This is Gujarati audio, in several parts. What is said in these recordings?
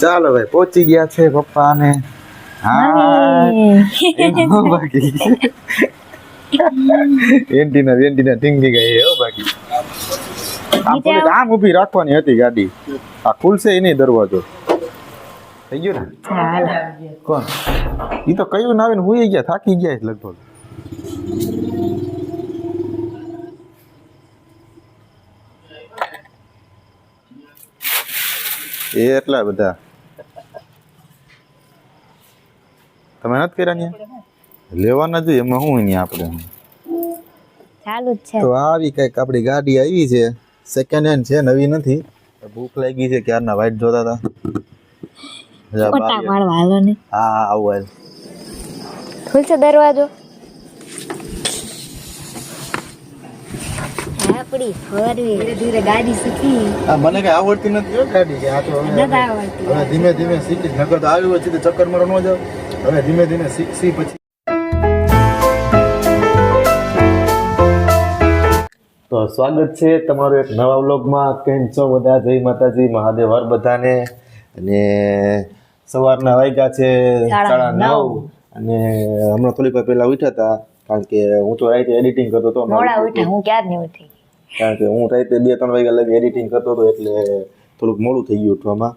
ચાલો ભાઈ પહોંચી ગયા છે પપ્પા ને બાકી એન્ટીના એન્ટીના ટીંગી ગઈ હો બાકી. આમ ઊભી રાખવાની હતી ગાડી. આ ખુલશે એ નહીં દરવાજો. થઈ ગયો ને? કોણ? એ તો કયું ના આવીને હુઈ ગયા થાકી ગયા લગભગ. એ એટલા બધા? તમે નથી કર્યા ને લેવાના જોઈએ એમાં શું અહીંયા આપણે? ચાલુ જ છે. તો આવી કંઈક આપણી ગાડી આવી છે સેકન્ડ હેન્ડ છે નવી નથી. ભૂખ લાગી છે ક્યારના વાઇટ જોતા હતા. હા આવું હાલ. ખુલશે દરવાજો? આપડી ફરવી ધીરે ધીરે ગાડી શીખી. મને કઈ આવડતી નથી ગાડી કે આ તો હવે- આવડતી. ધીમે ધીમે શીખી. નકર તો આવી હોય તો ચક્કર મારો ન જાવ હવે ધીમે ધીમે શીખશી પછી. તો સ્વાગત છે તમારું એક નવા વ્લોગમાં. કેમ છો બધા? જય માતાજી મહાદેવ હર બધાને. અને સવારના વાગ્યા છે સાડા નવ. અને હમણાં થોડીક વાર પહેલાં ઉઠ્યા હતા કારણ કે હું તો રાતે એડિટિંગ કરતો હતો. મોડા ઉઠે હું ક્યાં નહીં ઉઠી? કારણ કે હું રાતે બે ત્રણ વાગ્યા લગી એડિટિંગ કરતો હતો એટલે થોડુંક મોડું થઈ ગયું ઉઠવામાં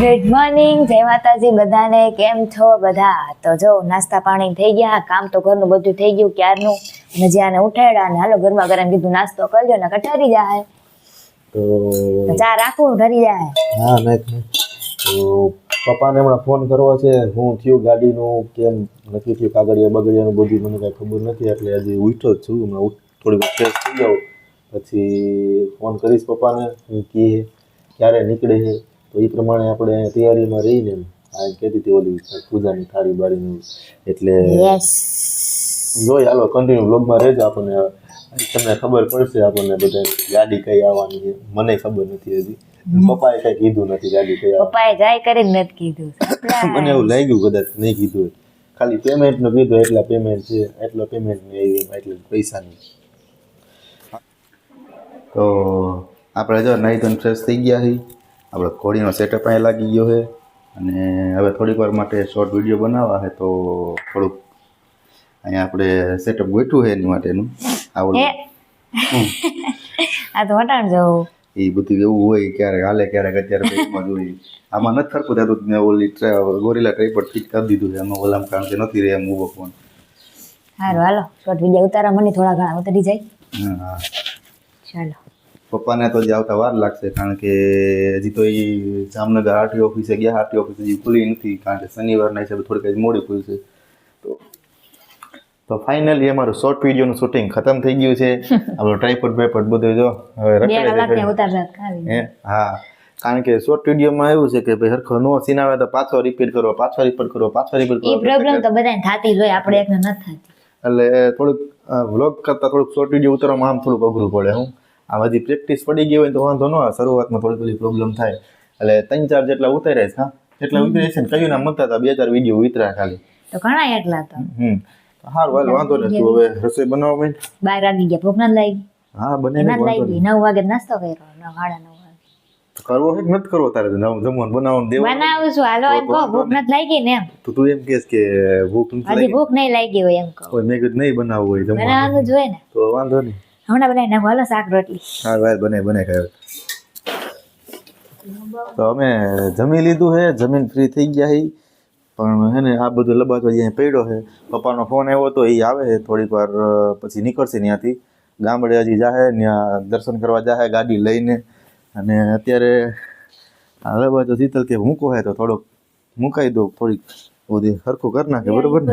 ગુડ મોર્નિંગ જય માતાજી બધાને કેમ છો બધા? તો જો નાસ્તા પાણી થઈ ગયા કામ તો ઘરનું બધું થઈ ગયું ક્યારનું? અને જ્યાં ઉઠાડ્યા અને હાલો ઘરમાં ગરમ કીધું નાસ્તો કરજો ને કટારી જાય. તો ચા રાખું ઠરી જાય. હા નાખ. તો પપ્પાને હમણાં ફોન કરવો છે હું થયું ગાડીનું કેમ નથી થયું કાગળિયા બગડિયાનું બધું મને કાંઈ ખબર નથી એટલે હજી ઉઠો જ છું હમણાં થોડી વાર ફ્રેશ થઈ જાઉં. પછી ફોન કરીશ પપ્પાને હું કહે ક્યારે નીકળે છે. તો એ પ્રમાણે આપણે તૈયારીમાં રહીને આ કહેતી હતી ઓલી પૂજાની થાળી બાળીનું એટલે જોઈ હાલો કન્ટિન્યુ બ્લોગમાં રહેજો આપણને. તમને ખબર પડશે આપણને બધા ગાડી કઈ આવવાની છે. મને ખબર નથી હજી. પપ્પાએ કઈ કીધું નથી ગાડી કઈ પપ્પાએ જાય કરીને નથી કીધું. મને એવું લાગ્યું કદાચ નહીં કીધું. ખાલી પેમેન્ટનું કીધું એટલા પેમેન્ટ છે એટલો પેમેન્ટ નહીં એટલે પૈસાની. તો આપણે જો નાઈ ધોઈને ફ્રેશ થઈ ગયા છીએ. આપણે ઘોડીનો સેટઅપ અહીં લાગી ગયો છે. અને હવે થોડીક વાર માટે શોર્ટ વીડિયો બનાવવા છે તો થોડુંક અહીંયા આપણે સેટઅપ ગોઠવું છે એની માટેનું. આવું આ તો વટાણ જવું એ બધું એવું હોય ક્યારેક હાલે ક્યારેક અત્યારે પેટમાં જોઈએ આમાં નથી ફરકું થતું મેં ઓલી ગોરીલા ટ્રાઈ પર ફિટ કરી દીધું છે. એમાં ઓલામ કારણ કે નથી રહે એમ ઊભો ફોન સારું હાલો. શોર્ટ વીડિયો ઉતારા મને થોડા ઘણા ઉતરી જાય. હા. ચાલો. પપ્પાને તો જે આવતા વાર લાગશે કારણ કે હજી તો એ જામનગર આરટીઓ ઓફિસે ગયા આરટીઓ ઓફિસ હજી ખુલી નથી કારણ કે શનિવારના હિસાબે થોડીક મોડી ખુલશે. તો તો ફાઇનલી અમારું શોર્ટ વિડીયોનું શૂટિંગ ખતમ થઈ ગયું છે. આપણું ટ્રાઈપોડ બાઈપોડ બધું જો હવે રખડે હે? હા. કારણ કે શોર્ટ વિડીયોમાં એવું છે કે ભાઈ હરખો નો સીન આવે તો પાછો રિપીટ કરો પાછો રિપીટ કરો પાછો રિપીટ એ પ્રોબ્લેમ તો બધાને થતી જ હોય આપણે એકને ન થતી. એટલે થોડુંક વ્લોગ કરતા થોડુંક શોર્ટ વીડિયો ઉતારવામાં આમ થોડુંક અઘરું પડે હું. આ બધી પ્રેક્ટિસ પડી ગઈ હોય તો વાંધો ન આવે શરૂઆતમાં થોડી થોડી પ્રોબ્લેમ થાય. એટલે ત્રણ ચાર જેટલા ઉતાર્યા છે હા? ઉતરે છે ને કયું નામ મતતા હતા બે ચાર વીડિયો ઉતર્યા ખાલી. તો ઘણા એટલા હતા હમ સારું હાલ વાંધો નથી હવે રસોઈ બનાવવા માંડ. બાર વાગી ગયા ભૂખ નથી લાગી હા બને નથી લાગી નવ વાગે નાસ્તો કર્યો નવ સાડા નવ કરવો કે નથી કરવો તારે જમવાનું બનાવવાનું દેવું બનાવું છું. હાલો એમ કહો ભૂખ નથી લાગી ને એમ. તો તું એમ કેસ કે ભૂખ નથી લાગી. ભૂખ નહીં લાગી હોય એમ કહો. મેં કીધું નહીં બનાવવું હોય જમવાનું. બનાવવાનું જોઈએ ને. તો વાંધો નહીં. હમણાં બનાવી નાખો. હાલો શાક રોટલી. હા ભાઈ બને બને ખાય. તો અમે જમી લીધું છે જમીન ફ્રી થઈ ગયા છે પણ હે ને આ બધું લબાતો અહીંયા પડ્યો છે પપ્પાનો ફોન આવ્યો તો એ આવે છે થોડીક વાર પછી નીકળશે ત્યાંથી ગામડે હજી જાહે ત્યાં દર્શન કરવા જાહે ગાડી લઈને. અને અત્યારે આ લબાતો શીતલ કે મૂકો હે તો થોડોક મુકાઈ દો થોડીક બધી સરખું કરી નાખે બરોબર ને?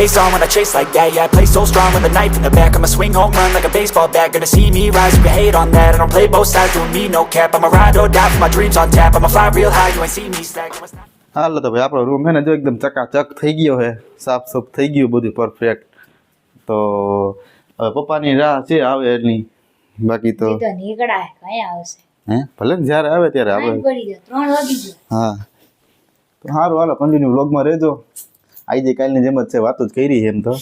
face on when I chase like that. Yeah, I play so strong with a knife in the back. I'ma swing home run like a baseball bat. Gonna see me rise. You can hate on that. I don't play both sides. Doing me no cap. I'ma ride or die for my dreams on tap. I'ma fly real high. You ain't see me slack. હાલો તો ભાઈ આપણો રૂમ છે ને જો એકદમ ચકાચક થઈ ગયો છે સાફ સૂફ થઈ ગયું બધું પરફેક્ટ તો હવે પપ્પાની રાહ છે આવે એટલી બાકી તો નીકળાય કઈ આવશે હે ભલે ને જ્યારે આવે ત્યારે ગયો હા તો સારું હાલો કન્ટિન્યુ વ્લોગમાં રહેજો આજે કાલની જેમ જ છે, વાતો જ કરી એમ તો.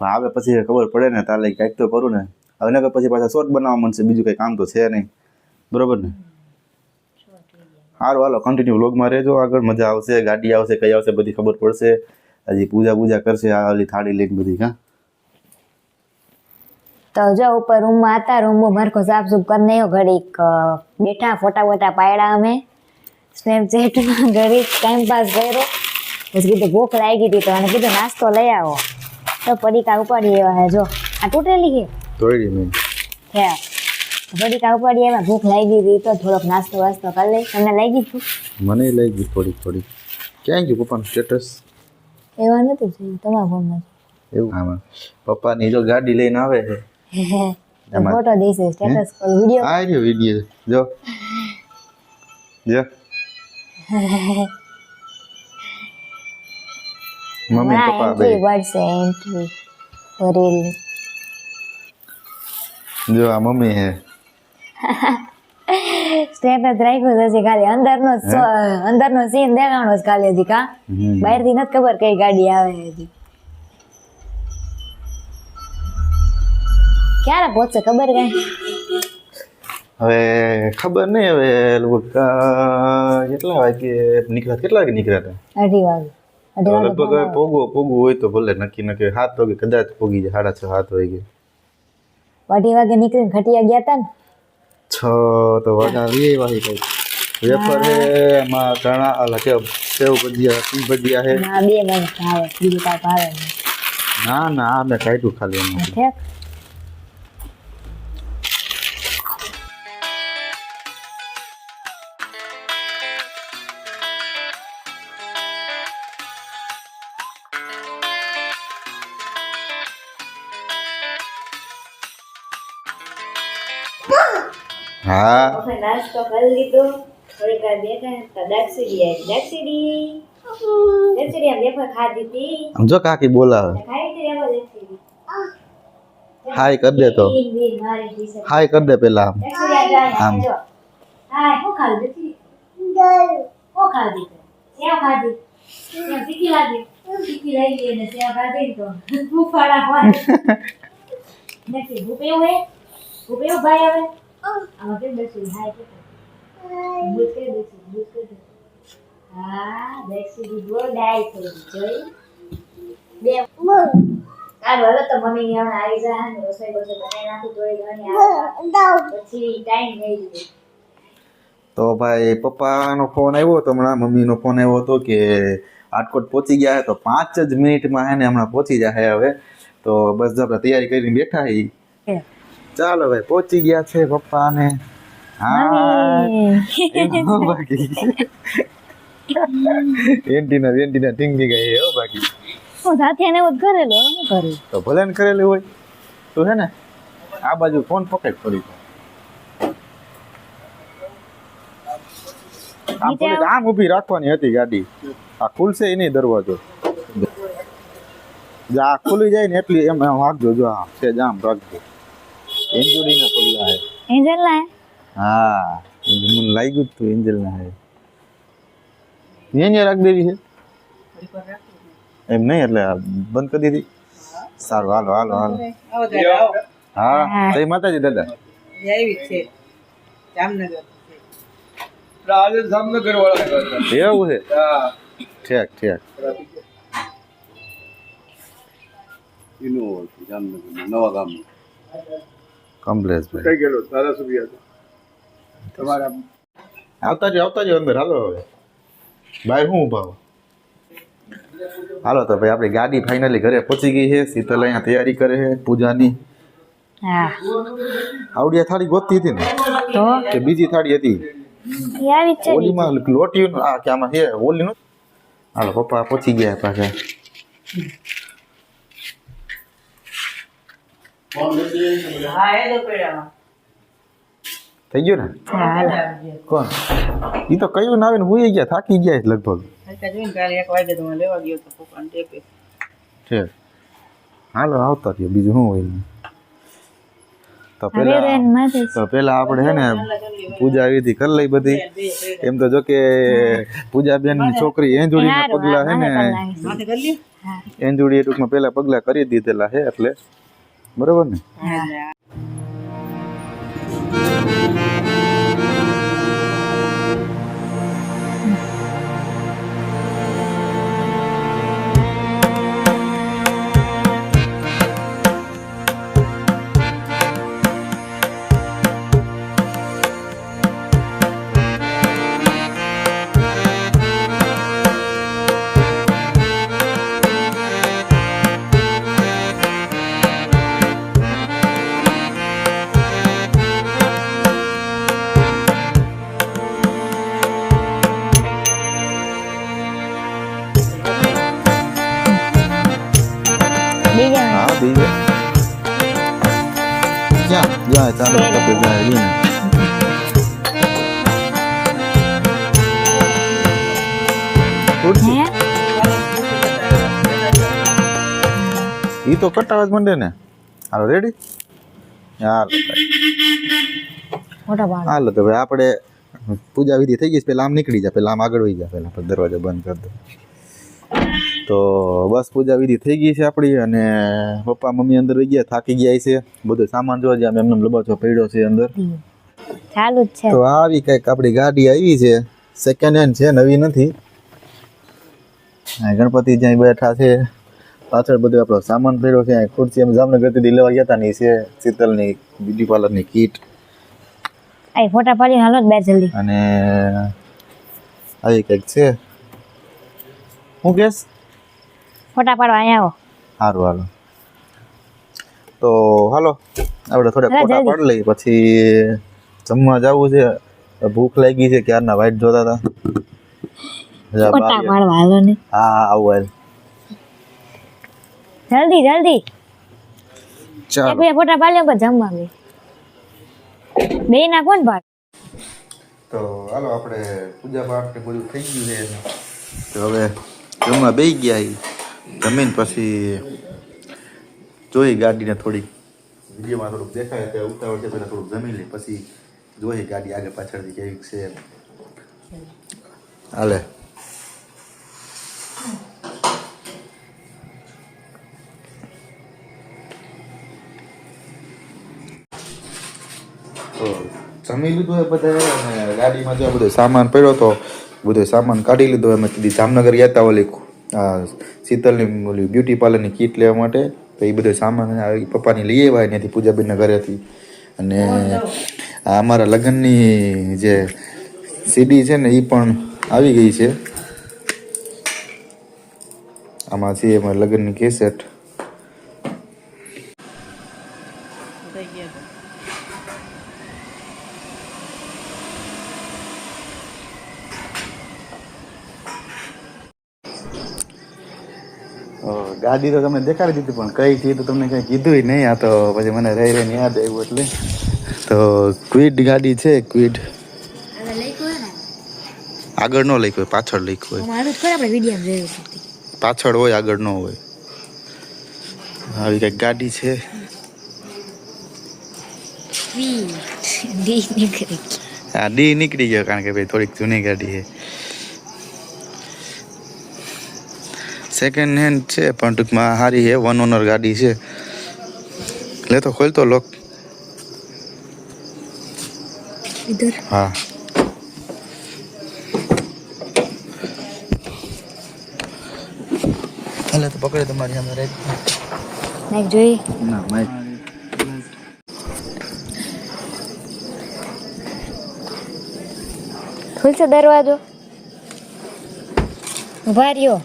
આવે પછી ખબર પડે ને તાલે કાંઈક તો કરું ને. હવે નકર પછી પાછા શોર્ટ બનાવવા મળશે બીજું કંઈ કામ તો છે નહીં. બરોબર ને? સારું હાલો કન્ટિન્યુ વ્લોગમાં રહેજો આગળ, મજા આવશે, ગાડી આવશે, કઈ આવશે, બધી ખબર પડશે. હજી પૂજા પૂજા કરશે, આ ઓલી થાળી લઈને બધી, હા? તો જો, ઉપર રૂમમાં હતા, રૂમમાં મારખો સાફ સુફ કરી નહીં ઘડીક બેઠા, ફોટા બોટા પાડ્યા અમે. સ્નેપચેટમાં ઘડીક ટાઈમ પાસ કર્યો. પછી કીધું ભૂખ લાગી હતી તો અને કીધું નાસ્તો લઈ આવો. તો પડીકા ઉપાડી એવા હે જો. આ તૂટેલી કે તોડી મેં હે. પડીકા ઉપાડી એવા ભૂખ લાગી હતી તો થોડોક નાસ્તો વાસ્તો કરી લઈ તમને લાગી છું મને લઈ ગઈ થોડી થોડી ક્યાં ગયું પપ્પાનું સ્ટેટસ એવા નથી થયું તમારા ફોનમાં એવું? આમાં પપ્પાની જો ગાડી લઈને આવે છે. ફોટો દેશે સ્ટેટસ પર વીડિયો આ રહ્યો વીડિયો જો. જો. મમ્મી ને પપ્પા બે એન્ટ્રી પડશે એન્ટ્રી ભરેલી જો આ મમ્મી હે સ્ટેટસ રાખ્યું છે હજી ખાલી અંદરનો જ સો- અંદરનો સીન દેખાણો છે ખાલી હજી કા હમ. બહારથી નથી ખબર કઈ ગાડી આવે હજી ક્યારે પહોંચશે ખબર કઈ હવે ખબર નહીં હવે લગભગ અ, કેટલા વાગે નીકળ્યા કેટલા વાગે નીકળ્યા હતા અઢી વાગે અઢી વાગે લગભગ હવે પોગો પોગવું હોય તો ભલે નક્કી નક્કી સાત વાગે કદાચ પોગી જાય સાડા છ સાત વાગે. અઢી વાગે નીકળીને ખટિયા ગયા તા ને? છ તો વાગા વીએ વાગી કઈ વેફર હે એમાં ચણા અલા કે સેવ ભજીયા સિંગ ભજીયા હે. ના બે મને ભાવે બીજું કાંઈ ભાવે ના ના મેં કાઢ્યું ખાલી એમાં. હા આપણે નાસ્તો કરી લીધો થોડીક વાર બેઠા તો દાક્ષીડી આવી દાક્ષીડી દાક્ષીડી આમ વેફર ખાધી હતી આમ જો કાકી બોલાવે ખાઈ હતી વેફર દાક્ષીડી હાય કરી દે તો ઈન બીન મારી ટી-શર્ટ. હાય કરી દે પેલા આમ દાક્ષીડી આ જાય, આમ. આ જો. હાય, શું ખાધું દાક્ષીડી? શું ખાધી તે? સેવ ખાધી સેવ તીખી લાગી તીખી લાગી અને સેવ ખાધી ને તો ફૂફાડા હોય નથી ભૂપ એવું હે ભૂપ એવું ભાઈ હવે આમાં বেশি হাই બેસું બૂટ કે બેસું. હા બેસી ગો ડાય થઈ જોઈ બે સારું હવે તો મમ્મી હમણાં આવી જાય ને રસોઈ બસોઈ બનાવી નાખું થોડી ઘણી. પછી ટાઈમ થઈ ગયો તો ભાઈ પપ્પાનો ફોન આવ્યો હતો હમણાં મમ્મીનો ફોન આવ્યો હતો કે આટકોટ પહોંચી ગયા છે તો પાંચ જ મિનિટમાં હે ને હમણાં પહોંચી જાય હવે તો બસ જો આપણે તૈયારી કરીને બેઠા હી ચાલો ભાઈ પહોંચી ગયા છે પપ્પા ને હા બાકી એન્ટીના એન્ટીના ટીંગી ગઈ હો બાકી. હું સાથે એને ઉદ કરેલો હું કરું? તો ભલે ને કરેલી હોય તો હે ને આ બાજુ ફોન પકડ ફરી આમ નીચે આમ ઊભી રાખવાની હતી ગાડી. આ ખુલશે એ નહીં દરવાજો. જો આ ખુલી જાય ને એટલી એમ વાગજો જો આમ છે આમ રાખજો. એન્જોડીના પગલા હે. એન્જલ ના હા? એ મને લાગ્યું તું એન્જલ ના હે. અહીંયા રાખ દેવી છે એમ નહીં એટલે બંધ કરી દીધી. સારું હાલો હાલો હાલો. હા જય માતાજી દાદા. એવી છે. જામનગર આજે જામનગર વાળા હતા. એવું છે હા. ઠેક ઠેક. એનું જામનગર નવા ગામનું. કમલેશભાઈ કઈ ગયેલો ધારાસભ્ય હતો. તમારા આવતા જ આવતા જ અંદર. હાલો હવે. ભાઈ શું ભાવ હાલો તો ભાઈ આપણી ગાડી ફાઇનલી ઘરે પહોંચી ગઈ છે. શીતલ અહીંયા તૈયારી કરે છે પૂજાની. હા. આવડિયા થાળી ગોતતી હતી ને? કે બીજી થાળી હતી? એ આવી જ છે ને. ઓલીમાં લોટી આ કે આમાં ઓલી નું હાલો પપ્પા પહોંચી ગયા પાછા હા એ તો પેડામાં થઈ ગયું ને? કોણ? એ તો કયું ના આવે ને હુઈ ગયા થાકી ગયા લગભગ. કાલે એક વાગે તો લેવા ગયો તો પપ્પાને ટેપે. છે. હાલો આવતા રહ્યો બીજું શું હોય. તો પેલા તો પેલા આપણે હે ને પૂજા વિધિ કરી લઈ બધી. એમ તો જો કે પૂજા બેન છોકરી એંજુડીના હારું, પગલા હે ને એંજુડી ટૂંકમાં પેલા પગલા કરી દીધેલા હે એટલે બરોબર ને? હા બીજે ક્યાં જ્યાં ચાલુ કપે જાય ને ઈ તો કટાવા જ મંડે ને હાલો રેડી યાર મોટા બાળ હાલો તો ભાઈ આપણે પૂજા વિધિ થઈ ગઈ છે પેલા આમ નીકળી જાય પેલા આમ આગળ વહી જાય પેલા દરવાજો બંધ કરી દો તો બસ પૂજા વિધિ થઈ ગઈ છે આપણી અને પપ્પા મમ્મી અંદર રહી ગયા થાકી ગયા છે. બધો સામાન જોવા જ્યાં એમને લબાચો પડ્યો છે અંદર. ચાલુ જ છે. તો આવી કંઈક આપણી ગાડી આવી છે. સેકન્ડ હેન્ડ છે નવી નથી. ગણપતિ જ્યાં બેઠા છે પાછળ બધો આપણો સામાન પડ્યો છે ખુરશી અમે જામનગરથી લેવા ગયા હતા ને છે શીતલની બ્યુટી પાર્લરની કીટ. આ ફોટા પાડી હાલો બે જલ્દી. અને આવી કંઈક છે. હું કેસ? ફોટા પાડવા અહીંયા આવો. સારું હાલો તો હાલો આપણે થોડા ફોટા પાડી લઈએ. પછી જમવા જવું છે. ભૂખ લાગી છે ક્યારના વાઈટ જોતા હતા. ફોટા પાડવા હાલો ને. હા આવું હાલ. જલ્દી જલ્દી. એક ચાલો બે ફોટા પાડી પછી જમવા બે બે ના કોણ પાડ તો હાલો આપણે પૂજા પાઠ ને બધું થઈ ગયું છે. તો હવે જમવા બેસી ગયા. જમીન પછી જોઈ ગાડીને થોડીક. વિડીયોમાં થોડુંક દેખાય કે ઉતાવળ છે પહેલાં થોડુંક જમી લે પછી જોઈ ગાડી આગળ પાછળથી કેવીક છે. હાલે. જમી લીધું એ બધા અને ગાડીમાં જો બધો સામાન પડ્યો તો બધો સામાન કાઢી લીધો. એમાં કીધી જામનગર ગયા હતા ઓલી શીતલની ઓલી બ્યુટી પાર્લરની કીટ લેવા માટે, તો એ બધો સામાન પપ્પાની લઈ આવ્યા ત્યાંથી પૂજાબેનના ઘરેથી. અને આ અમારા લગ્નની જે સીડી છે ને, એ પણ આવી ગઈ છે. આમાં છે અમારા લગ્નની કેસેટ થઈ ગયા તો. અ, ગાડી તો તમને દેખાડી દીધી પણ કઈ થી તો તમને કઈ કીધું નહીં. આ તો પછી મને રહી રહીને યાદ આવ્યું એટલે. તો ક્વિડ ગાડી છે ક્વિડ આગળ નો લખ્યું હોય પાછળ લખ્યું હોય. પાછળ હોય આગળ ન હોય. આવી કઈ ગાડી છે. આ ડી નીકળી ગયો કારણ કે ભાઈ થોડીક જૂની ગાડી છે. સેકન્ડ હેન્ડ છે પણ ટૂંકમાં સારી છે વન ઓનર ગાડી છે. લે તો ખોલતો લોક હા. હાલે તો પકડે તમારી સામે રહી નાખ જોઈ? ના માઇક ખુલશે દરવાજો? ઊભા રહ્યો.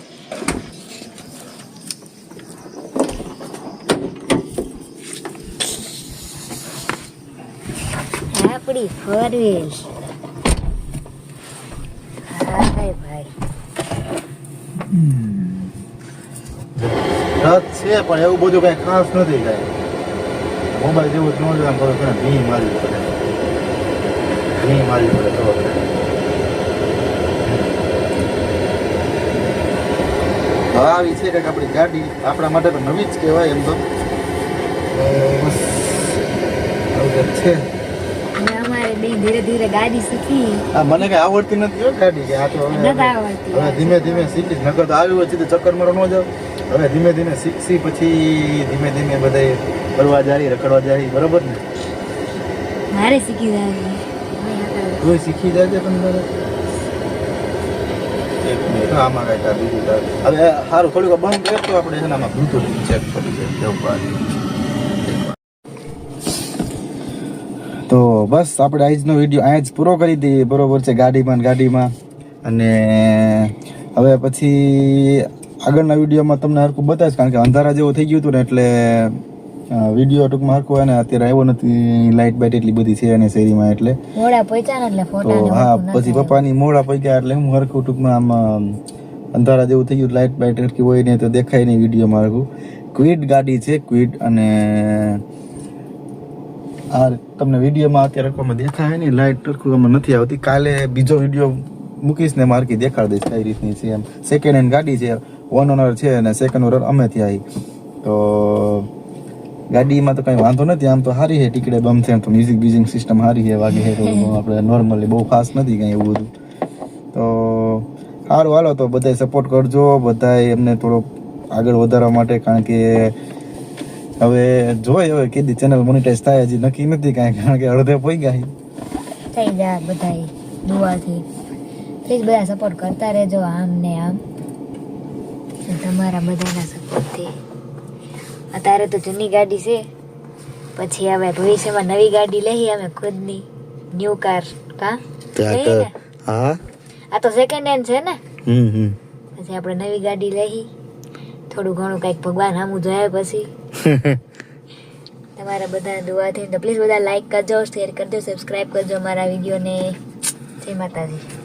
આપણી ફોર હાય ભાઈ. રથ છે પણ એવું બધું કઈ ખાસ નથી કાંઈ. મોબાઈલ જેવું જ ન જોવા પડે છે ને ભી મારવી પડે. ભી મારવી પડે તો આવી છે કંઈક આપણી ગાડી આપણા માટે તો નવી જ કહેવાય એમ તો. બસ આવું છે. બે ધીરે ધીરે ગાડી શીખી. આ મને કઈ આવડતી નથી હો ગાડી કે આ તો હવે નથી આવડતી. હવે ધીમે ધીમે શીખીશ નકર તો આવ્યું હોય તો ચક્કર મારો ન જાવ. હવે ધીમે ધીમે શીખશી પછી ધીમે ધીમે બધાય ફરવા જારી રખડવા જાય બરોબર ને? મારે શીખી જાય. તું શીખી જાય પણ તારે આમાં કાંઈ બીજું હવે સારું થોડીક બંધ રહેતો આપણે એનામાં આમાં ચેક કરી એવું તો બસ આપણે આજનો વીડિયો અહીંયા જ પૂરો કરી દઈએ. બરોબર છે ગાડીમાં ગાડીમાં. અને હવે પછી આગળના વિડીયોમાં તમને હરખું બતાવીશ કારણ કે અંધારા જેવું થઈ ગયું હતું ને એટલે વીડિયો ટૂંકમાં હરખું હોય ને અત્યારે આવ્યો નથી લાઇટ બાઇટ એટલી બધી છે અને શેરીમાં એટલે. તો હા પછી પપ્પાની મોડા પૈકા એટલે હું હરખું ટૂંકમાં આમ અંધારા જેવું થઈ ગયું લાઇટ બાઇટ હરખી હોય ને તો દેખાય નહીં વિડીયોમાં હરખું. ક્વિડ ગાડી છે ક્વિડ અને આ તમને વિડીયોમાં અત્યારે હરખું દેખાય નહીં લાઇટ આમાં નથી આવતી. કાલે બીજો વીડિયો મૂકીશ ને માર્કી દેખાડી દઈશ કઈ રીતની છે એમ. સેકન્ડ હેન્ડ ગાડી છે વન ઓનર છે અને સેકન્ડ ઓનર અમે ત્યાં તો ગાડીમાં તો કંઈ વાંધો નથી આમ તો સારી છે ટીકડે બમ છે તો મ્યુઝિક બ્યુઝિક સિસ્ટમ સારી છે વાગે છે તો આપણે નોર્મલી બહુ ખાસ નથી કંઈ એવું બધું. તો સારું હાલો તો બધાય સપોર્ટ કરજો બધાય એમને થોડોક આગળ વધારવા માટે કારણ કે હવે જોઈ હવે કીધી ચેનલ મોનેટાઈઝ થાય હજી નક્કી નથી કાંઈ કારણ કે અડધે પોઈ ગયા થઈ જાય બધાય દુઆથી. પ્લીઝ બધા સપોર્ટ કરતા રહેજો આમ ને આમ. તમારા બધાના સપોર્ટથી અત્યારે તો જૂની ગાડી છે. પછી હવે ભવિષ્યમાં નવી ગાડી લઈએ અમે ખુદની. ન્યૂ કાર કા? હા? આ તો સેકન્ડ હેન્ડ છે ને? હમ હમ. પછી આપણે નવી ગાડી લઈ થોડું ઘણું કંઈક ભગવાન સામું જોયા પછી. તમારા બધા દુઆથી તો પ્લીઝ બધા લાઈક કરજો શેર કરજો સબસ્ક્રાઈબ કરજો મારા વિડીયોને. જય માતાજી.